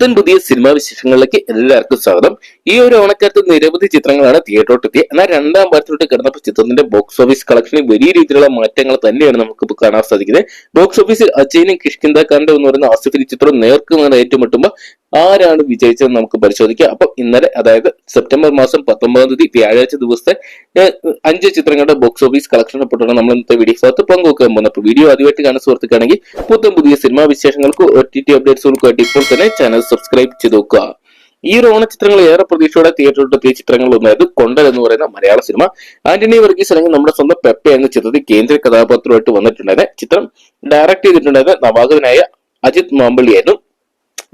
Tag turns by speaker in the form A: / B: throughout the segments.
A: പുത്തൻ പുതിയ സിനിമാ വിശേഷങ്ങളിലേക്ക് എല്ലാവർക്കും സ്വാഗതം. ഈ ഒരു ഓണക്കാലത്ത് നിരവധി ചിത്രങ്ങളാണ് തിയേറ്ററിൽ എത്തിയത് എന്നാൽ രണ്ടാം വാരത്തിലോട്ട് കിടന്നപ്പോൾ ചിത്രത്തിന്റെ ബോക്സ് ഓഫീസ് കളക്ഷനിൽ വലിയ രീതിയിലുള്ള മാറ്റങ്ങൾ തന്നെയാണ് നമുക്ക് ഇപ്പോൾ കാണാൻ സാധിക്കുന്നത്. ബോക്സ് ഓഫീസിൽ അജയനും കിഷ്കിന്ദ എന്ന് പറയുന്ന ആസിഫിന്റെ ചിത്രം നേർക്ക് നിന്ന് ഏറ്റുമുട്ടുമ്പോൾ ആരാണ് വിജയിച്ചത് നമുക്ക് പരിശോധിക്കാം. അപ്പൊ ഇന്നലെ അതായത് സെപ്റ്റംബർ മാസം പത്തൊമ്പതാം തീയതി വ്യാഴാഴ്ച ദിവസത്തെ അഞ്ച് ചിത്രങ്ങളുടെ ബോക്സ് ഓഫീസ് കളക്ഷൻ റിപ്പോർട്ടാണ് നമ്മൾ ഇന്നത്തെ വീഡിയോ ഭാഗത്ത് പങ്കുവെക്കാൻ പോകുന്നത്. അപ്പൊ വീഡിയോ ആദ്യമായിട്ട് കാണുന്ന സുഹൃത്തുക്കാണെങ്കിൽ പുത്തൻ പുതിയ സിനിമാ വിശേഷങ്ങൾക്കും ഒ ടി ടി അപ്ഡേറ്റ്സുകൾക്കും ഇപ്പോൾ തന്നെ ചാനൽ സബ്സ്ക്രൈബ് ചെയ്ത് നോക്കുക ഈ ഒരു ഓണചിത്രങ്ങൾ ഏറെ പ്രതീക്ഷയോടെ തിയേറ്ററിൽ എത്തിയ ചിത്രങ്ങളിൽ ഒന്നായത് കൊണ്ടൽ എന്ന് പറയുന്ന മലയാള സിനിമ ആന്റണി വർഗീസ് അല്ലെങ്കിൽ നമ്മുടെ സ്വന്തം പെപ്പ എന്ന ചിത്രത്തിൽ കേന്ദ്ര കഥാപാത്രമായിട്ട് വന്നിട്ടുണ്ടായിരുന്ന ചിത്രം ഡയറക്ട് ചെയ്തിട്ടുണ്ടായിരുന്ന നവാഗതനായ അജിത് മാമ്പള്ളിയായിരുന്നു.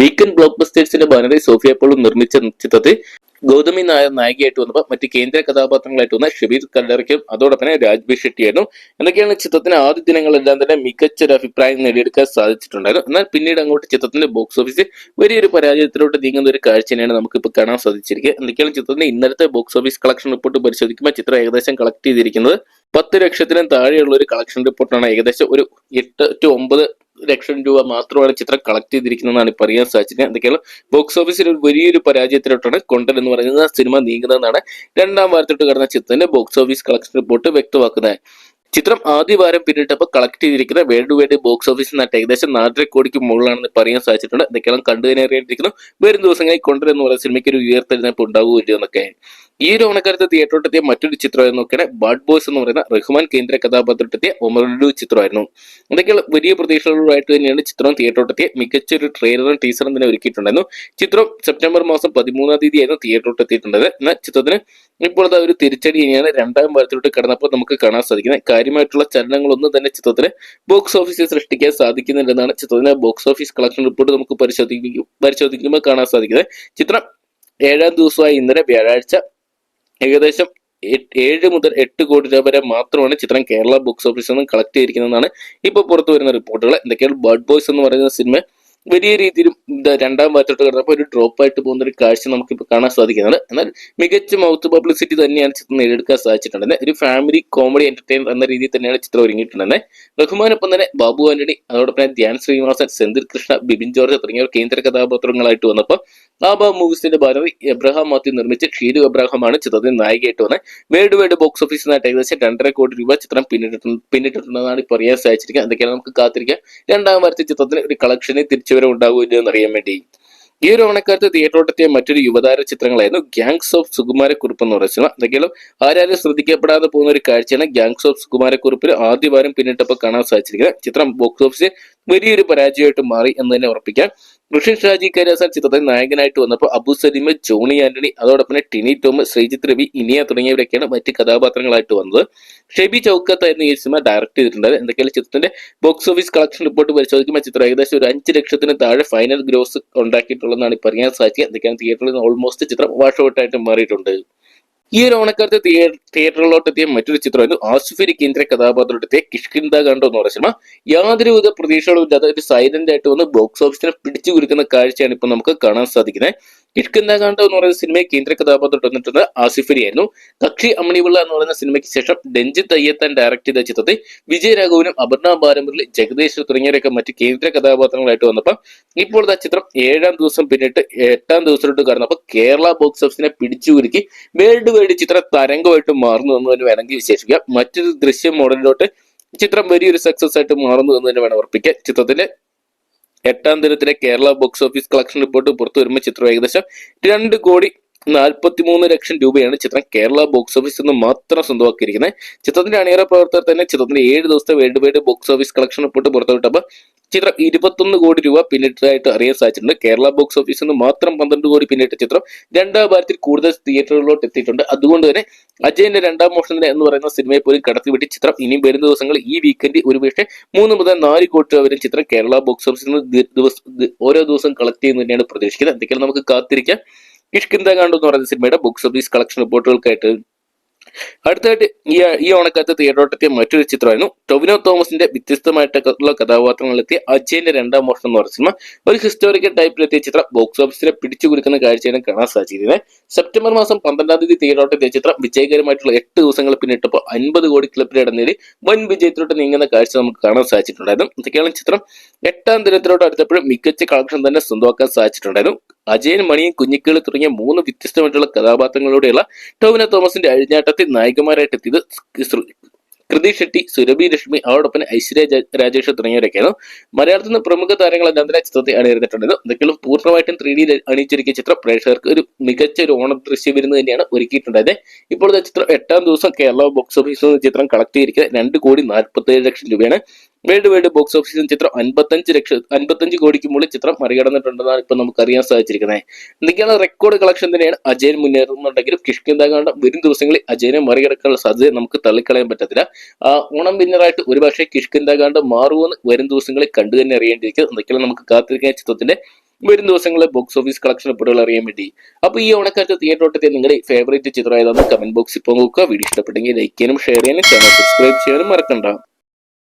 A: വീക്കെൻഡ് ബ്ലോക്ക് ബസ്റ്റേഴ്സിന്റെ ബാനറി സോഫിയ പോളും നിർമ്മിച്ച ചിത്രത്തിൽ ഗൗതമി നായർ നായികയായിട്ട് വന്നപ്പോൾ മറ്റ് കേന്ദ്ര കഥാപാത്രങ്ങളായിട്ട് വന്ന ഷബീർ കല്ലറയ്ക്കും അതോടൊപ്പം തന്നെ രാജ്ബി ഷെട്ടിയായിരുന്നു. എന്നൊക്കെയാണ് ചിത്രത്തിന് ആദ്യ ദിനങ്ങളെല്ലാം തന്നെ മികച്ച ഒരു അഭിപ്രായം നേടിയെടുക്കാൻ സാധിച്ചിട്ടുണ്ടായിരുന്നു. എന്നാൽ പിന്നീട് അങ്ങോട്ട് ചിത്രത്തിന്റെ ബോക്സ് ഓഫീസിൽ വലിയൊരു പരാജയത്തിലോട്ട് നീങ്ങുന്ന ഒരു കാഴ്ച തന്നെയാണ് നമുക്കിപ്പോൾ കാണാൻ സാധിച്ചിരിക്കുക എന്തൊക്കെയാണ് ചിത്രത്തിന്റെ ഇന്നലത്തെ ബോക്സ് ഓഫീസ് കളക്ഷൻ റിപ്പോർട്ട് പരിശോധിക്കുമ്പോൾ ചിത്രം ഏകദേശം കളക്ട് ചെയ്തിരിക്കുന്നത് പത്ത് ലക്ഷത്തിനും താഴെയുള്ള ഒരു കളക്ഷൻ റിപ്പോർട്ടാണ് ഏകദേശം ഒരു എട്ട് ടു ഒമ്പത് ലക്ഷം രൂപ മാത്രമാണ് ചിത്രം കളക്ട് ചെയ്തിരിക്കുന്നതെന്നാണ് ഇപ്പോൾ അറിയാൻ സാധിച്ചത്. എന്തൊക്കെയാണ്? ബോക്സ് ഓഫീസിൽ ഒരു വലിയൊരു പരാജയത്തിലോട്ടാണ് കൊണ്ടൻ എന്ന് പറയുന്ന സിനിമ നീങ്ങുന്നതെന്നാണ് രണ്ടാം വാരത്തോട്ട് കടന്ന ചിത്രത്തിന്റെ ബോക്സ് ഓഫീസ് കളക്ഷൻ റിപ്പോർട്ട് വ്യക്തമാക്കുന്നത്. ചിത്രം ആദ്യ വാരം പിന്നിട്ടപ്പോൾ കളക്ട് ചെയ്തിരിക്കുന്ന വേൾഡ് വൈഡ് ബോക്സ് ഓഫീസിൽ നിന്നായിട്ട് ഏകദേശം നാലര കോടിക്ക് മുകളിലാണെന്ന് പറയാൻ സാധിച്ചിട്ടുണ്ട്. എന്തൊക്കെയാണ് കണ്ടു തന്നെ വരും ദിവസങ്ങളിൽ കൊണ്ടൻ എന്ന് പറയുന്ന സിനിമയ്ക്ക് ഒരു ഉയർത്തെഴുന്നേപ്പ് ഉണ്ടാവുകയില്ല എന്നൊക്കെ. ഈ ഒരു ഓണക്കാലത്ത് തിയേറ്ററിലെത്തിയ മറ്റൊരു ചിത്രമായിരുന്നു നോക്കിയാണ് ബാഡ് ബോയ്സ് എന്ന് പറയുന്ന റഹ്മാൻ കേന്ദ്ര കഥാപാത്രത്തെത്തിയ ഒമറുഡു ചിത്രമായിരുന്നു. എന്തൊക്കെയാണ് വലിയ പ്രതീക്ഷകളുമായിട്ട് തന്നെയാണ് ചിത്രം തിയേറ്ററിലെത്തിയ മികച്ച ഒരു ട്രെയിലറും ടീസറും തന്നെ ഒരുക്കിയിട്ടുണ്ടായിരുന്നു. ചിത്രം സെപ്റ്റംബർ മാസം പതിമൂന്നാം തീയതി ആയിരുന്നു തിയേറ്ററിലോട്ട് എത്തിയിട്ടുള്ളത്. എന്നാൽ ചിത്രത്തിന് ഇപ്പോഴത്തെ ഒരു തിരിച്ചടി ഇനിയാണ് രണ്ടാം വാരത്തിലോട്ട് കടന്നപ്പോൾ നമുക്ക് കാണാൻ സാധിക്കുന്നത്. കാര്യമായിട്ടുള്ള ചലനങ്ങളൊന്നും തന്നെ ചിത്രത്തിന് ബോക്സ് ഓഫീസിൽ സൃഷ്ടിക്കാൻ സാധിക്കുന്നില്ലെന്നാണ് ചിത്രത്തിന്റെ ബോക്സ് ഓഫീസ് കളക്ഷൻ റിപ്പോർട്ട് നമുക്ക് പരിശോധിക്കും പരിശോധിക്കുമ്പോൾ കാണാൻ സാധിക്കുന്നത്. ചിത്രം ഏഴാം ദിവസമായ ഇന്നലെ വ്യാഴാഴ്ച ഏകദേശം ഏഴ് മുതൽ എട്ട് കോടി രൂപ വരെ മാത്രമാണ് ചിത്രം കേരള ബോക്സ് ഓഫീസിൽ നിന്ന് കളക്ട് ചെയ്തിരിക്കുന്നതെന്നാണ് ഇപ്പോൾ പുറത്തു വരുന്ന റിപ്പോർട്ടുകൾ എന്തൊക്കെയാണ് ബേർഡ് ബോയ്സ് എന്ന് പറയുന്ന സിനിമ വലിയ രീതിയിലും എന്താ രണ്ടാം ഭാഗത്തോട്ട് കിടന്നപ്പോൾ ഒരു ഡ്രോപ്പ് ആയിട്ട് പോകുന്ന ഒരു കാഴ്ച നമുക്കിപ്പോൾ കാണാൻ സാധിക്കുന്നുണ്ട്. എന്നാൽ മികച്ച മൗത്ത് പബ്ലിസിറ്റി തന്നെയാണ് ചിത്രം നേടിയെടുക്കാൻ സാധിച്ചിട്ടുണ്ട് ഒരു ഫാമിലി കോമഡി എന്റർടൈനർ എന്ന രീതിയിൽ തന്നെയാണ് ചിത്രം ഒരുങ്ങിയിട്ടുള്ളത് റഹ്മാനൊപ്പം തന്നെ ബാബു ആന്റണി അതോടൊപ്പം ധ്യാൻ ശ്രീനിവാസൻ സെന്തിൽ കൃഷ്ണ ബിബിൻ ജോർജ് തുടങ്ങിയവർ കേന്ദ്ര കഥാപാത്രങ്ങളായിട്ട് വന്നപ്പോൾ ആബ മൂവീസിന്റെ ബാനറി എബ്രഹാം മാത്യു നിർമ്മിച്ച ഷീരു എബ്രഹാമാണ് ചിത്രത്തിൽ നായികയായിട്ട് വന്നത്. വേൾഡ് വൈഡ് ബോക്സ് ഓഫീസിൽ നിന്നായിട്ട് ഏകദേശം രണ്ടര കോടി രൂപ ചിത്രം പിന്നിട്ടിട്ടുണ്ട് പിന്നിട്ടിട്ടുണ്ടെന്നാണ് ഇപ്പോൾ അറിയാൻ സാധിച്ചിരിക്കുക എന്തൊക്കെയാണ് നമുക്ക് കാത്തിരിക്കാം. രണ്ടാം വാരത്തെ ചിത്രത്തിന് ഒരു കളക്ഷനെ തിരിച്ചുവരവ് ഉണ്ടാകുമല്ലോ എന്നറിയാൻ വേണ്ടി. ഈ ഒരു ഓണക്കാലത്ത് തിയേറ്ററോട്ടെത്തിയ മറ്റൊരു യുവതാര ചിത്രങ്ങളായിരുന്നു ഗ്യാങ്സ് ഓഫ് സുകുമാരക്കുറിപ്പ് എന്ന് പറയുന്ന എന്തെങ്കിലും ആരാരും ശ്രദ്ധിക്കപ്പെടാതെ പോകുന്ന ഒരു കാഴ്ചയാണ് ഗ്യാങ്സ് ഓഫ് സുകുമാരക്കുറിപ്പിൽ ആദ്യവാരം പിന്നിട്ടപ്പോൾ കാണാൻ സാധിച്ചിരിക്കുന്നത്. ചിത്രം ബോക്സ് ഓഫീസിൽ വലിയൊരു പരാജയമായിട്ട് മാറി എന്ന് തന്നെ ഉറപ്പിക്കാം. ഋഷിൻ ഷാജി കരാസാൻ ചിത്രത്തിൽ നായകനായിട്ട് വന്നപ്പോൾ അബു സലിമ ജോണി ആന്റണി അതോടൊപ്പം ടിനി ടോം ശ്രീജിത്ത് രവി ഇനിയ തുടങ്ങിയവരൊക്കെയാണ് മറ്റ് കഥാപാത്രങ്ങളായിട്ട് വന്നത്. ഷെബി ചൗക്കത്തായിരുന്നു ഈ സിനിമ ഡയറക്ട് ചെയ്തിട്ടുണ്ടായത് എന്തൊക്കെയാണ് ചിത്രത്തിന്റെ ബോക്സ് ഓഫീസ് കളക്ഷൻ റിപ്പോർട്ട് പരിശോധിക്കുമ്പോൾ ചിത്രം ഏകദേശം ഒരു അഞ്ച് ലക്ഷത്തിന് താഴെ ഫൈനൽ ഗ്രോസ് ഉണ്ടാക്കിയിട്ടുള്ളതാണ് ഇപ്പോൾ അറിയാൻ സാധിക്കുക എന്തൊക്കെയാണ് തിയേറ്ററിൽ നിന്ന് ഓൾമോസ്റ്റ് ചിത്രം വാഷ് ഔട്ടായിട്ട് മാറിയിട്ടുണ്ട്. ഈ ഒരു ഓണക്കാലത്ത് തിയേ- തിയേറ്ററിലോട്ട് എത്തിയ മറ്റൊരു ചിത്രമായിരുന്നു ആസുഫരി കേന്ദ്ര കഥാപാത്രത്തെ കിഷ്കിന്ദ കണ്ടോ എന്ന് പറഞ്ഞ സിനിമ. യാതൊരുവിധ പ്രതീക്ഷകളും ഇല്ലാതെ ഒരു സൈലന്റ് ആയിട്ട് വന്ന് ബോക്സ് ഓഫീസിനെ പിടിച്ചു കുരുക്കുന്ന കാഴ്ചയാണ് ഇപ്പൊ നമുക്ക് കാണാൻ സാധിക്കുന്നത്. കിഷ്കിന്ദ കണ്ടോ എന്ന് പറയുന്ന സിനിമയെ കേന്ദ്ര കഥാപാത്രത്തിൽ വന്നിട്ടുള്ളത് ആസിഫലി ആയിരുന്നു കക്ഷി അമണിവിള്ള എന്ന് പറയുന്ന സിനിമയ്ക്ക് ശേഷം രഞ്ജിത്ത് അയ്യത്താൻ ഡയറക്ട് ചെയ്ത ചിത്രത്തിൽ വിജയരാഘവനും അപർണ ബാലമുരളി ജഗദീശ് തുടങ്ങിയവരൊക്കെ മറ്റ് കേന്ദ്ര കഥാപാത്രങ്ങളായിട്ട് വന്നപ്പോൾ ആ ചിത്രം ഏഴാം ദിവസം പിന്നിട്ട് എട്ടാം ദിവസത്തിലോട്ട് കടന്നപ്പോൾ കേരള ബോക്സ് ഓഫീസിനെ പിടിച്ചു കുരുക്കി വേൾഡ് വൈഡ് ചിത്രം തരംഗമായിട്ട് മാറുന്നു എന്ന് തന്നെ വേണമെങ്കിൽ വിശേഷിക്കാം മറ്റൊരു ദൃശ്യം മോഡലിലോട്ട് ചിത്രം വലിയൊരു സക്സസ് ആയിട്ട് മാറുന്നു എന്ന് തന്നെ വേണം ഉറപ്പിക്കാം ചിത്രത്തിന്റെ എട്ടാം ദിനത്തിലെ Kerala box office collection report പുറത്തു വരുമ്പോൾ ചിത്രം ഏകദേശം രണ്ട് കോടി നാൽപ്പത്തി മൂന്ന് ലക്ഷം രൂപയാണ് ചിത്രം കേരള ബോക്സ് ഓഫീസിൽ നിന്ന് മാത്രം സ്വന്തമാക്കിയിരിക്കുന്നത്. ചിത്രത്തിന്റെ അണിയറ പ്രവർത്തകർ തന്നെ ചിത്രത്തിന്റെ ഏഴ് ദിവസത്തെ world wide box office collection report പുറത്തുവിട്ടപ്പോൾ ചിത്രം ഇരുപത്തൊന്ന് കോടി രൂപ പിന്നിട്ടതായിട്ട് അറിയാൻ സാധിച്ചിട്ടുണ്ട്. കേരള ബോക്സ് ഓഫീസിൽ നിന്ന് മാത്രം പന്ത്രണ്ട് കോടി പിന്നിട്ട ചിത്രം രണ്ടാം ഭാരത്തിൽ കൂടുതൽ തിയേറ്ററുകളിലോട്ട് എത്തിയിട്ടുണ്ട്. അതുകൊണ്ട് തന്നെ അജയന്റെ രണ്ടാം മോഷണത്തിന് എന്ന് പറയുന്ന സിനിമയെ പോലും കടത്തിവിട്ടി ചിത്രം ഇനിയും വരുന്ന ദിവസങ്ങൾ ഈ വീക്കെൻഡ് ഒരുപക്ഷെ മൂന്ന് മുതൽ നാല് കോടി രൂപ വരെ ചിത്രം കേരള ബോക്സ് ഓഫീസിൽ നിന്ന് ദിവസം ഓരോ ദിവസം കളക്ട് ചെയ്യുന്ന തന്നെയാണ് പ്രതീക്ഷിക്കുന്നത്. എന്തൊക്കെയാണ് നമുക്ക് കാത്തിരിക്കാം. ഇഷ്കിന്ദ കാണ്ടു എന്ന് പറയുന്ന സിനിമയുടെ ബോക്സ് ഓഫീസ് കളക്ഷൻ റിപ്പോർട്ടുകൾക്കായിട്ട് അടുത്തായിട്ട് ഈ ഈ ഓണക്കാലത്ത് തിയേറ്ററോട്ടെത്തിയ മറ്റൊരു ചിത്രമായിരുന്നു. ടൊവിനോ തോമസിന്റെ വ്യത്യസ്തമായിട്ടുള്ള കഥാപാത്രങ്ങളിലെത്തിയ അജയന്റെ രണ്ടാം മോഷണം എന്ന് പറഞ്ഞ സിനിമ. ഒരു ഹിസ്റ്റോറിക്കൽ ടൈപ്പിലെത്തിയ ചിത്രം ബോക്സ് ഓഫീസിനെ പിടിച്ചു കുരുക്കുന്ന കാഴ്ചയാണ് കാണാൻ സാധിച്ചിരുന്നത് സെപ്റ്റംബർ മാസം പന്ത്രണ്ടാം തീയതി തിയേറ്ററോട്ടെത്തിയ ചിത്രം വിജയകരമായിട്ടുള്ള എട്ട് ദിവസങ്ങൾ പിന്നിട്ടപ്പോൾ അൻപത് കോടി ക്ലബിലിടം നേടി വൻ വിജയത്തിലോട്ട് നീങ്ങുന്ന കാഴ്ച നമുക്ക് കാണാൻ സാധിച്ചിട്ടുണ്ടായിരുന്നു. ഇതൊക്കെയാണ് ചിത്രം. എട്ടാം ദിനത്തിലോട്ട് അടുത്തപ്പോഴും മികച്ച കളക്ഷൻ തന്നെ സ്വന്തമാക്കാൻ സാധിച്ചിട്ടുണ്ടായിരുന്നു. അജയൻ മണി കുഞ്ഞിക്കിളി തുടങ്ങിയ മൂന്ന് വ്യത്യസ്തമായിട്ടുള്ള കഥാപാത്രങ്ങളോടെയുള്ള ടോവിന തോമസിന്റെ അഴിഞ്ഞാട്ടത്തിൽ നായികമാരായിട്ട് എത്തിയത് കൃതി ഷെട്ടി സുരഭി ലക്ഷ്മി അവരോടൊപ്പം ഐശ്വര്യ രാജേഷ് തുടങ്ങിയവരൊക്കെയാണ്. മലയാളത്തിൽ നിന്ന് പ്രമുഖ താരങ്ങൾ തന്നെ ചിത്രത്തെ അണിയിരുന്നിട്ടുണ്ട് എന്തെങ്കിലും പൂർണമായിട്ടും ത്രീ ഡി അണിയിച്ചൊരുക്കിയ ചിത്രം. പ്രേക്ഷകർക്ക് ഒരു മികച്ച ഒരു ഓണ ദൃശ്യ വിരുന്ന് തന്നെയാണ് ഒരുക്കിയിട്ടുണ്ടായത്. ഇപ്പോഴത്തെ ചിത്രം എട്ടാം ദിവസം കേരള ബോക്സ് ഓഫീസിൽ നിന്ന് ചിത്രം കളക്ട് ചെയ്തിരിക്കുന്നത് രണ്ട് കോടി നാൽപ്പത്തി ലക്ഷം രൂപയാണ്. വേൾഡ് വൈഡ് ബോക്സ് ഓഫീസിൽ ചിത്രം അൻപത്തഞ്ച് ലക്ഷം അൻപത്തഞ്ച് കോടിക്ക് മുകളിൽ ചിത്രം മറികടന്നിട്ടുണ്ടെന്നാണ് ഇപ്പൊ നമുക്ക് അറിയാൻ സാധിച്ചിരിക്കുന്നത്. എന്തൊക്കെയാണ് റെക്കോർഡ് കളക്ഷൻ തന്നെയാണ് അജയൻ മുന്നേറുന്നുണ്ടെങ്കിലും കിഷ്കിന്താകാണ്ട് വരും ദിവസങ്ങളിൽ അജയനെ മറികടക്കാനുള്ള സാധ്യത നമുക്ക് തള്ളിക്കളയാൻ പറ്റത്തില്ല. ഓണം വിന്നറായിട്ട് ഒരുപക്ഷെ കിഷ്കിന്താകാണ്ട് മാറുമെന്ന് വരും ദിവസങ്ങളിൽ കണ്ടു തന്നെ അറിയേണ്ടിയിരിക്കും. എന്തൊക്കെയാണ് നമുക്ക് കാത്തിരിക്കുന്ന ചിത്രത്തിന്റെ വരും ദിവസങ്ങളിലെ ബോക്സ് ഓഫീസ് കളക്ഷൻ റിപ്പോർട്ടുകൾ അറിയാൻ വേണ്ടി. അപ്പൊ ഈ ഓണക്കാലത്ത് തിയേറ്ററോട്ടത്തെ നിങ്ങളുടെ ഫേവറേറ്റ് ചിത്രം ഏതാണെന്ന് കമന്റ് ബോക്സിൽ നോക്കുക. വീഡിയോ ഇഷ്ടപ്പെട്ടെങ്കിൽ ലൈക്ക് ചെയ്യാനും ഷെയർ ചെയ്യാനും ചാനൽ സബ്സ്ക്രൈബ് ചെയ്യാനും മറക്കണ്ട.